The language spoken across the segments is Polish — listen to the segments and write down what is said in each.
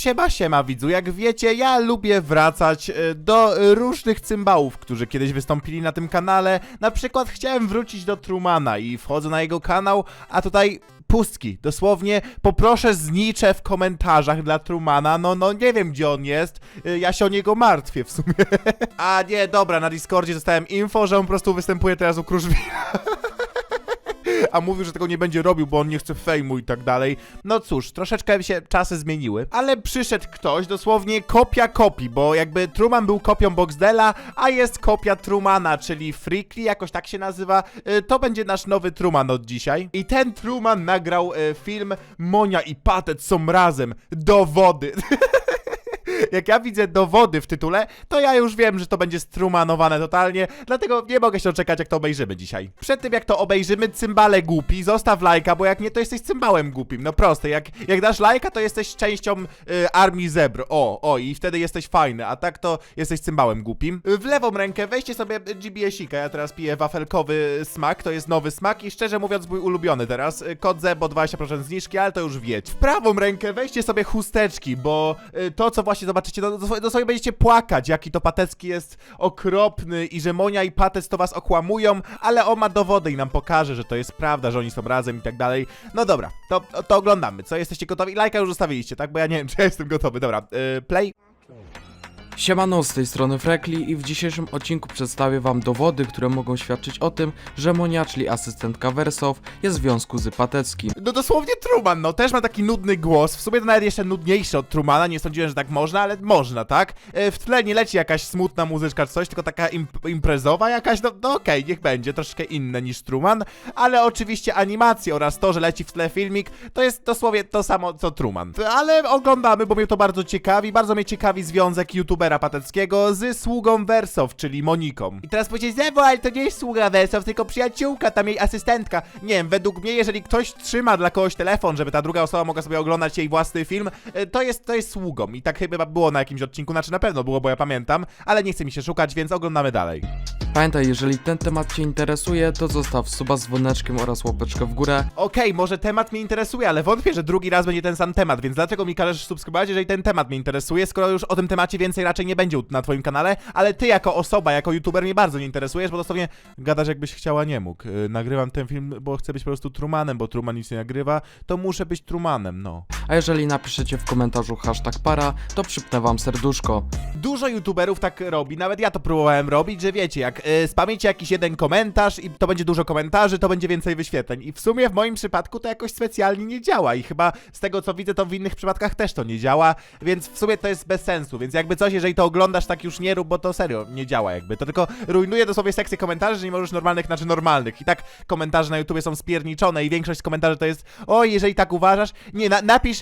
Siema, siema widzu, jak wiecie, ja lubię wracać e, do różnych cymbałów, którzy kiedyś wystąpili na tym kanale. Na przykład chciałem wrócić do Trumana i wchodzę na jego kanał, a tutaj pustki. Dosłownie poproszę znicze w komentarzach dla Trumana. No, no nie wiem gdzie on jest. E, Ja się o niego martwię w sumie. A nie, dobra, na Discordzie dostałem info, że on po prostu występuje teraz u Kruszwila. a mówił, że tego nie będzie robił, bo on nie chce fejmu i tak dalej. No cóż, troszeczkę się czasy zmieniły, ale przyszedł ktoś, dosłownie kopia kopii, bo jakby Truman był kopią Boxdela, a jest kopia Trumana, czyli Freakly, jakoś tak się nazywa. Y, To będzie nasz nowy Truman od dzisiaj. I ten Truman nagrał y, film Monia i Patet są razem. Dowody. Jak ja widzę dowody w tytule, to ja już wiem, że to będzie strumanowane totalnie, dlatego nie mogę się doczekać, jak to obejrzymy dzisiaj. Przed tym, jak to obejrzymy, cymbale głupi, zostaw lajka, bo jak nie, to jesteś cymbałem głupim. No proste, jak, jak dasz lajka, to jesteś częścią y, armii zebr. O, o, i wtedy jesteś fajny, a tak to jesteś cymbałem głupim. W lewą rękę weźcie sobie GBS-ika, ja teraz piję wafelkowy smak, to jest nowy smak i szczerze mówiąc mój ulubiony teraz. Y, Kod Zebo 20% zniżki, ale to już wiecie. W prawą rękę weźcie sobie chusteczki, bo y, to, co właśnie zobaczycie, no, dosłownie dosłownie będziecie płakać, jaki to Patecki jest okropny i że Monia i Patec to was okłamują, ale on ma dowody i nam pokaże, że to jest prawda, że oni są razem i tak dalej. No dobra, to, to oglądamy. Co, jesteście gotowi? Lajka już zostawiliście, tak? Bo ja nie wiem, czy ja jestem gotowy. Dobra, y, play. Siemano, z tej strony Frekli i w dzisiejszym odcinku przedstawię wam dowody, które mogą świadczyć o tym, że Monia, czyli asystentka Wersow, jest w związku z Pateckim. No dosłownie Truman, no też ma taki nudny głos. W sumie to nawet jeszcze nudniejszy od Trumana, nie sądziłem, że tak można, ale można, tak? E, W tle nie leci jakaś smutna muzyczka czy coś, tylko taka imp imprezowa jakaś, no, no okej, niech będzie, troszkę inne niż Truman, ale oczywiście animacje oraz to, że leci w tle filmik, to jest dosłownie to samo co Truman. Ale oglądamy, bo mnie to bardzo ciekawi, bardzo mnie ciekawi związek youtubera pateckiego z sługą Wersow, czyli Moniką. I teraz powiecie, Zewo, ale to nie jest sługa Wersow, tylko przyjaciółka, tam jej asystentka. Nie wiem, według mnie, jeżeli ktoś trzyma dla kogoś telefon, żeby ta druga osoba mogła sobie oglądać jej własny film, e, to jest, to jest sługą. I tak chyba było na jakimś odcinku, znaczy na pewno było, bo ja pamiętam, ale nie chce mi się szukać, więc oglądamy dalej. Pamiętaj, jeżeli ten temat cię interesuje, to zostaw suba z dzwoneczkiem oraz łapeczkę w górę. Okej, może temat mnie interesuje, ale wątpię, że drugi raz będzie ten sam temat, więc dlaczego mi każesz subskrybować, jeżeli ten temat mnie interesuje, skoro już o tym temacie więcej raczej nie będzie na twoim kanale, ale ty jako osoba, jako youtuber mnie bardzo nie interesujesz, bo dosłownie gadasz jakbyś chciała, nie mógł. Yy, nagrywam ten film, bo chcę być po prostu Trumanem, bo Truman nic nie nagrywa, to muszę być Trumanem, no. A jeżeli napiszecie w komentarzu hashtag para, to przypnę wam serduszko. Dużo youtuberów tak robi, nawet ja to próbowałem robić, że wiecie, jak y, spamiecie jakiś jeden komentarz i to będzie dużo komentarzy, to będzie więcej wyświetleń. I w sumie w moim przypadku to jakoś specjalnie nie działa i chyba z tego co widzę, to w innych przypadkach też to nie działa, więc w sumie to jest bez sensu, więc jakby coś, jeżeli to oglądasz, tak już nie rób, bo to serio nie działa jakby. To tylko rujnuje dosłownie sekcję komentarzy, że nie możesz normalnych, znaczy normalnych. I tak komentarze na YouTubie są spierniczone i większość komentarzy to jest, o, jeżeli tak uważasz, nie, na, napisz,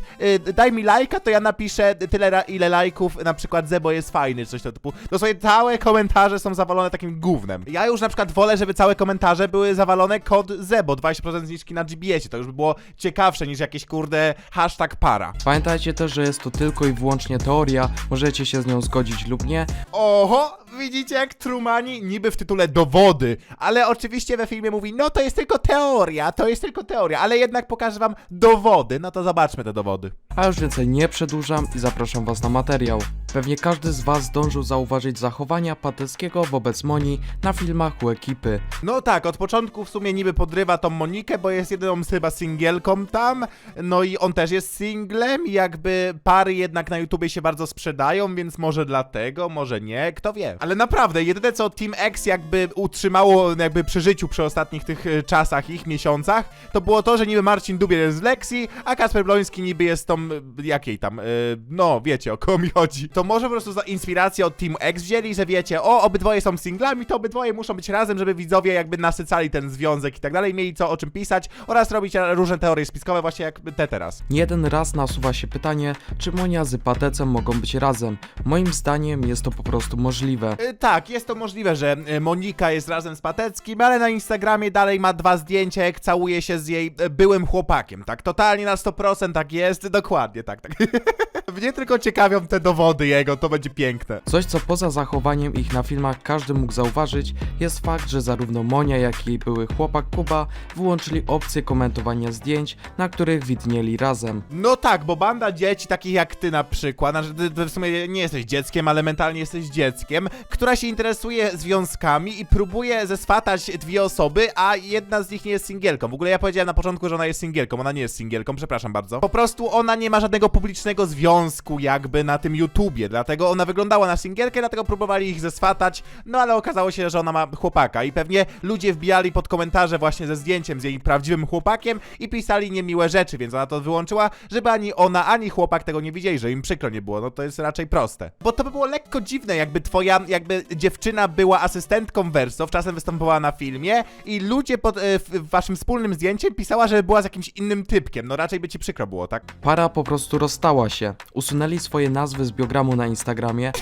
y, daj mi lajka, to ja napiszę tyle, ile lajków, na przykład Zebo jest fajny, czy coś tego typu. Dosłownie całe komentarze są zawalone takim gównem. Ja już na przykład wolę, żeby całe komentarze były zawalone kod Zebo, 20% zniżki na GBS-ie, to już by było ciekawsze niż jakieś kurde hashtag para. Pamiętajcie też, że jest to tylko i wyłącznie teoria, możecie się z nią zgodzić lub nie, Oho, widzicie jak Trumani niby w tytule dowody, ale oczywiście we filmie mówi, no to jest tylko teoria, to jest tylko teoria, ale jednak pokażę wam dowody, no to zobaczmy te dowody. A już więcej nie przedłużam i zapraszam was na materiał. Pewnie każdy z was zdążył zauważyć zachowania Pateckiego wobec Moni na filmach u ekipy. No tak, od początku w sumie niby podrywa tą Monikę, bo jest jedyną chyba singielką tam, no i on też jest singlem i jakby pary jednak na YouTubie się bardzo sprzedają, więc może dlatego, może nie, kto wie. Ale naprawdę, jedyne co Team X jakby utrzymało jakby przy życiu przy ostatnich tych e, czasach, ich miesiącach, to było to, że niby Marcin Dubiel jest z Lexi, a Kasper Bloński niby jest tą, e, jakiej tam, e, no wiecie o kogo mi chodzi. To może po prostu za inspirację od Team X wzięli, że wiecie, o, obydwoje są singlami, to obydwoje muszą być razem, żeby widzowie jakby nasycali ten związek i tak dalej, mieli co o czym pisać oraz robić różne teorie spiskowe, właśnie jak te teraz. Jeden raz nasuwa się pytanie, czy Monia z Patecem mogą być razem. Moim zdaniem jest to po prostu możliwe. E, Tak, jest to możliwe, że e, Monika jest razem z Pateckim, ale na Instagramie dalej ma dwa zdjęcia, jak całuje się z jej e, byłym chłopakiem, tak? Totalnie na 100% tak jest, dokładnie tak, tak. Mnie tylko ciekawią te dowody jego, to będzie piękne. Coś, co poza zachowaniem ich na filmach każdy mógł zauważyć, jest fakt, że zarówno Monia, jak i jej były chłopak Kuba wyłączyli opcję komentowania zdjęć, na których widnieli razem. No tak, bo banda dzieci, takich jak ty na przykład, znaczy ty, ty w sumie nie jesteś dzieckiem, ale mentalnie jesteś dzieckiem, która się interesuje związkami i próbuje zeswatać dwie osoby, a jedna z nich nie jest singielką. W ogóle ja powiedziałem na początku, że ona jest singielką, ona nie jest singielką, przepraszam bardzo. Po prostu ona nie ma żadnego publicznego związku jakby na tym YouTubie, dlatego ona wyglądała na singielkę, dlatego próbowali ich zeswatać, no ale okazało się, że ona ma chłopaka i pewnie ludzie wbijali pod komentarze właśnie ze zdjęciem z jej prawdziwym chłopakiem i pisali niemiłe rzeczy, więc ona to wyłączyła, żeby ani ona, ani chłopak tego nie widzieli, że im przykro nie było, no to jest raczej proste. Bo to by było lekko dziwne, jakby twoja, jakby dziewczyna była asystentką Wersow, czasem występowała na filmie i ludzie pod w, w waszym wspólnym zdjęciem pisała, że była z jakimś innym typkiem, no raczej by ci przykro było, tak? Para po prostu rozstała się. Usunęli swoje nazwy z biogramu na Instagramie,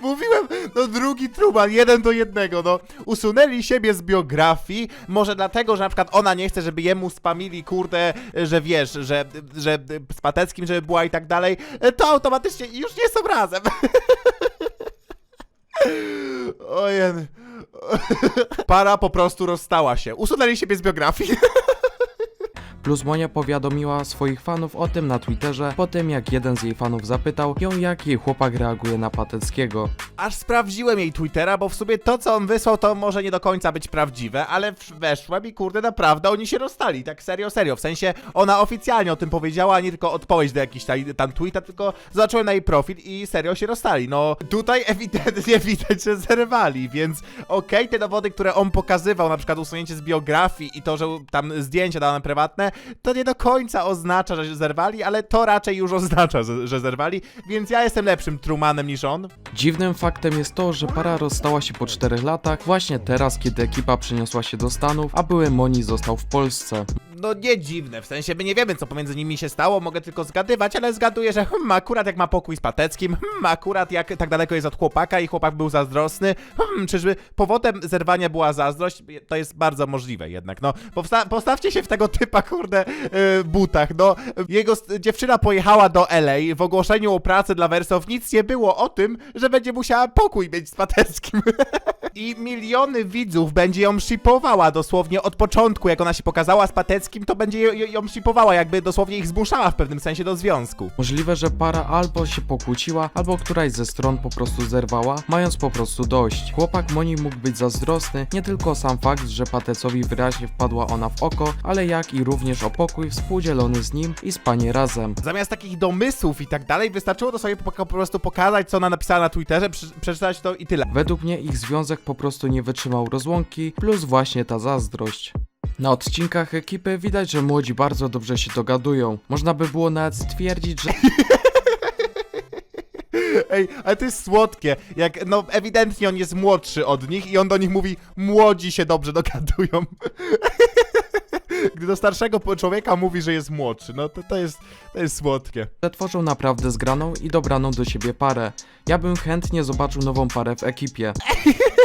Mówiłem, no drugi Truman, jeden do jednego, no. Usunęli siebie z biografii, może dlatego, że na przykład ona nie chce, żeby jemu spamili, kurde, że wiesz, że, że z Pateckim, żeby była i tak dalej, to automatycznie już nie są razem. Ojen. Para po prostu rozstała się. Usunęli siebie z biografii. Plus Monia powiadomiła swoich fanów o tym na Twitterze po tym jak jeden z jej fanów zapytał ją jak jej chłopak reaguje na Pateckiego. Aż sprawdziłem jej Twittera, bo w sumie to, co on wysłał, to może nie do końca być prawdziwe, ale weszłem i kurde, naprawdę oni się rozstali, tak serio, serio. W sensie ona oficjalnie o tym powiedziała, a nie tylko odpowiedź do jakiś tam, tam tweeta, tylko zobaczyłem na jej profil i serio się rozstali. No tutaj ewidentnie widać, że zerwali, więc okej, te dowody, które on pokazywał, na przykład usunięcie z biografii i to, że tam zdjęcia dane prywatne, to nie do końca oznacza, że zerwali, ale to raczej już oznacza, że, zerwali, więc ja jestem lepszym Trumanem niż on. Dziwnym faktem jest to, że para rozstała się po 4 latach, właśnie teraz, kiedy ekipa przeniosła się do Stanów, a były Moni został w Polsce. No nie dziwne, w sensie my nie wiemy co pomiędzy nimi się stało, mogę tylko zgadywać, ale zgaduję, że hmm, akurat jak ma pokój z Pateckim, hmm, akurat jak tak daleko jest od chłopaka i chłopak był zazdrosny, hmm, czyżby powodem zerwania była zazdrość? To jest bardzo możliwe jednak, no. Powsta postawcie się w tego typa, kurde, yy, butach, no. Jego dziewczyna pojechała do LA, w ogłoszeniu o pracę dla Wersow nic nie było o tym, że będzie musiała pokój mieć z Pateckim. I miliony widzów będzie ją shipowała dosłownie od początku, jak ona się pokazała z Pateckim, to będzie ją, ją shipowała, jakby dosłownie ich zmuszała w pewnym sensie do związku. Możliwe, że para albo się pokłóciła, albo któraś ze stron po prostu zerwała, mając po prostu dość. Chłopak Moni mógł być zazdrosny nie tylko o sam fakt, że Patecowi wyraźnie wpadła ona w oko, ale jak i również o pokój współdzielony z nim i spanie razem. Zamiast takich domysłów i tak dalej, wystarczyło to sobie po, po prostu pokazać, co ona napisała na Twitterze, przy, przeczytać to i tyle. Według mnie ich związek po prostu nie wytrzymał rozłąki, plus właśnie ta zazdrość. Na odcinkach ekipy widać, że młodzi bardzo dobrze się dogadują. Można by było nawet stwierdzić, że Ej, ale to jest słodkie, jak, no ewidentnie on jest młodszy od nich i on do nich mówi, młodzi się dobrze dogadują. Gdy do starszego człowieka mówi, że jest młodszy, no to, to jest, to jest słodkie. tworzą naprawdę zgraną i dobraną do siebie parę. Ja bym chętnie zobaczył nową parę w ekipie.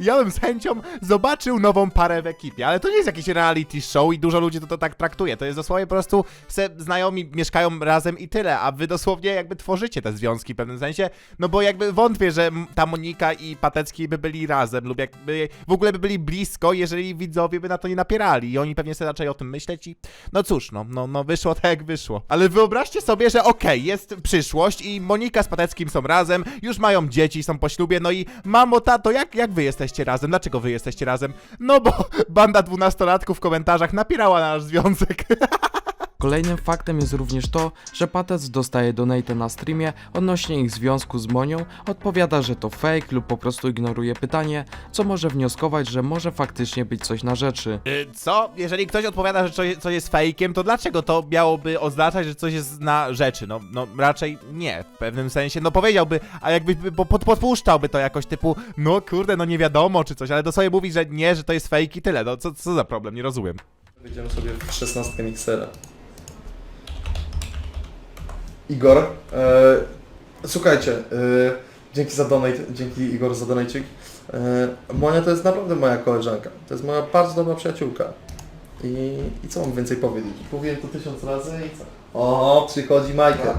Ja bym z chęcią zobaczył nową parę w ekipie, ale to nie jest jakiś reality show i dużo ludzi to, to tak traktuje. To jest dosłownie po prostu se znajomi mieszkają razem i tyle, a wy dosłownie jakby tworzycie te związki w pewnym sensie, no bo jakby wątpię, że ta Monika i Patecki by byli razem lub jakby w ogóle by byli blisko, jeżeli widzowie by na to nie napierali i oni pewnie sobie zaczęli o tym myśleć i no cóż, no, no, no wyszło tak jak wyszło. Ale wyobraźcie sobie, że okej, jest przyszłość i Monika z Pateckim są razem, już mają dzieci, są po ślubie, no i mamo, tato, jak, jak wy jesteście razem? Dlaczego wy jesteście razem? No bo banda dwunastolatków w komentarzach napierała na nasz związek. Kolejnym faktem jest również to, że Patec dostaje donate na streamie odnośnie ich związku z Monią, odpowiada, że to fake lub po prostu ignoruje pytanie, co może wnioskować, że może faktycznie być coś na rzeczy. Y, Co? Jeżeli ktoś odpowiada, że coś, coś jest fejkiem, to dlaczego to miałoby oznaczać, że coś jest na rzeczy? No, no raczej nie, w pewnym sensie. No powiedziałby, a jakby pod, podpuszczałby to jakoś typu, no kurde, no nie wiadomo czy coś, ale do sobie mówi, że nie, że to jest fake i tyle. No co, co za problem, nie rozumiem. Wyjdziemy sobie w 16 miksera. Igor, e, słuchajcie, e, dzięki za donate, dzięki Igor za donajcik. E, Monia to jest naprawdę moja koleżanka. To jest moja bardzo dobra przyjaciółka. I, I co mam więcej powiedzieć? Mówiłem to tysiąc razy i co? O, przychodzi Michael.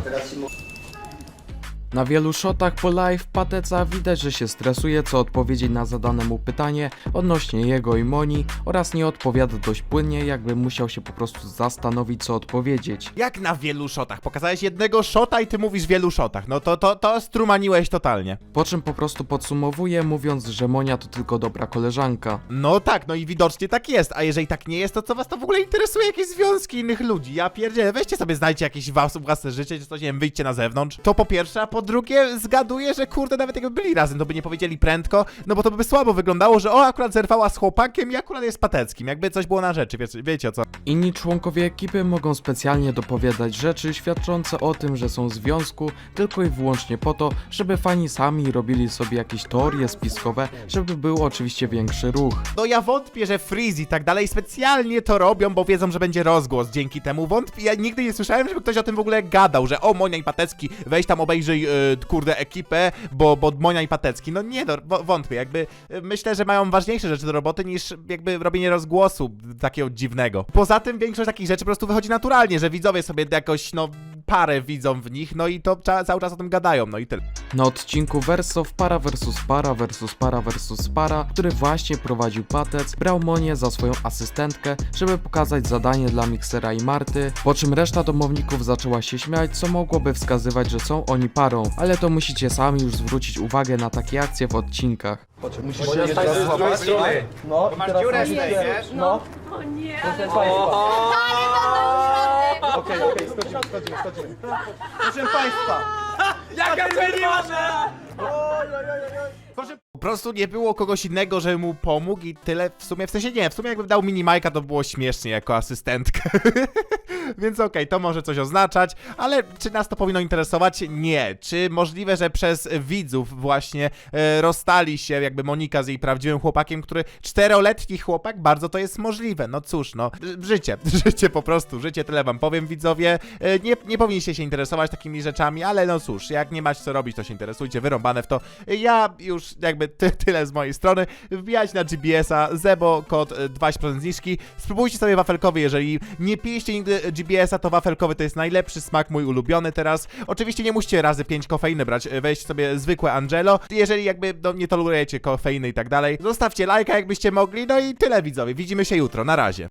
Na wielu shotach po live Pateca widać, że się stresuje co odpowiedzieć na zadane mu pytanie odnośnie jego i Moni oraz nie odpowiada dość płynnie, jakby musiał się po prostu zastanowić co odpowiedzieć. Jak na wielu shotach? Pokazałeś jednego shota i ty mówisz wielu shotach. No to, to, to strumaniłeś totalnie. Po czym po prostu podsumowuje, mówiąc, że Monia to tylko dobra koleżanka. No tak, no i widocznie tak jest, a jeżeli tak nie jest, to co was to w ogóle interesuje? Jakieś związki innych ludzi? Ja pierdzielę, weźcie sobie, znajdźcie jakieś was, własne życie, czy coś, nie wiem, wyjdźcie na zewnątrz. To po pierwsze, a po drugie zgaduję, że kurde, nawet jakby byli razem, to by nie powiedzieli prędko, no bo to by słabo wyglądało, że o, akurat zerwała z chłopakiem i akurat jest pateckim, jakby coś było na rzeczy, wiecie, wiecie o co. Inni członkowie ekipy mogą specjalnie dopowiadać rzeczy świadczące o tym, że są w związku tylko i wyłącznie po to, żeby fani sami robili sobie jakieś teorie spiskowe, żeby był oczywiście większy ruch. No ja wątpię, że Freeze i tak dalej specjalnie to robią, bo wiedzą, że będzie rozgłos dzięki temu. Wątpię, ja nigdy nie słyszałem, żeby ktoś o tym w ogóle gadał, że o Monia i Patecki, weź tam obejrzyj, kurde, ekipę, bo, bo Monia i Patecki. No nie, no, wątpię, jakby yy, myślę, że mają ważniejsze rzeczy do roboty niż jakby robienie rozgłosu takiego dziwnego. Poza tym większość takich rzeczy po prostu wychodzi naturalnie, że widzowie sobie jakoś, no, parę widzą w nich, no i to cza- cały czas o tym gadają, no i tyle. Na odcinku Verso para versus para versus para versus para, który właśnie prowadził Patec, brał Monię za swoją asystentkę, żeby pokazać zadanie dla Miksera i Marty, po czym reszta domowników zaczęła się śmiać, co mogłoby wskazywać, że są oni parą, ale to musicie sami już zwrócić uwagę na takie akcje w odcinkach. Musisz się jeszcze raz złapać. No, i teraz dziurę musisz- z tej, wiesz? No, O nie, ale okej, okej, schodzimy, schodzimy, schodzimy. Proszę Państwa, jaka czerwona! Po prostu nie było kogoś innego, żeby mu pomógł i tyle w sumie, w sensie nie, w sumie jakby dał minimajka to było śmiesznie jako asystentkę. Więc okej, to może coś oznaczać, ale czy nas to powinno interesować? Nie. Czy możliwe, że przez widzów właśnie e, rozstali się jakby Monika z jej prawdziwym chłopakiem, który czteroletni chłopak? Bardzo to jest możliwe. No cóż, no życie, życie po prostu, życie, tyle wam powiem widzowie. E, nie, nie powinniście się interesować takimi rzeczami, ale no cóż, jak nie macie co robić, to się interesujcie, wyrąbane w to. Ja już jakby ty, tyle z mojej strony. Wbijać na GBS-a, Zebo, kod e, 20% zniżki. Spróbujcie sobie wafelkowy, jeżeli nie piliście nigdy GBS-a, to wafelkowy to jest najlepszy smak, mój ulubiony teraz. Oczywiście nie musicie razy 5 kofeiny brać, e, weźcie sobie zwykłe Angelo. Jeżeli jakby no, nie tolerujecie kofeiny i tak dalej, zostawcie lajka jakbyście mogli, no i tyle widzowie. Widzimy się jutro, na razie.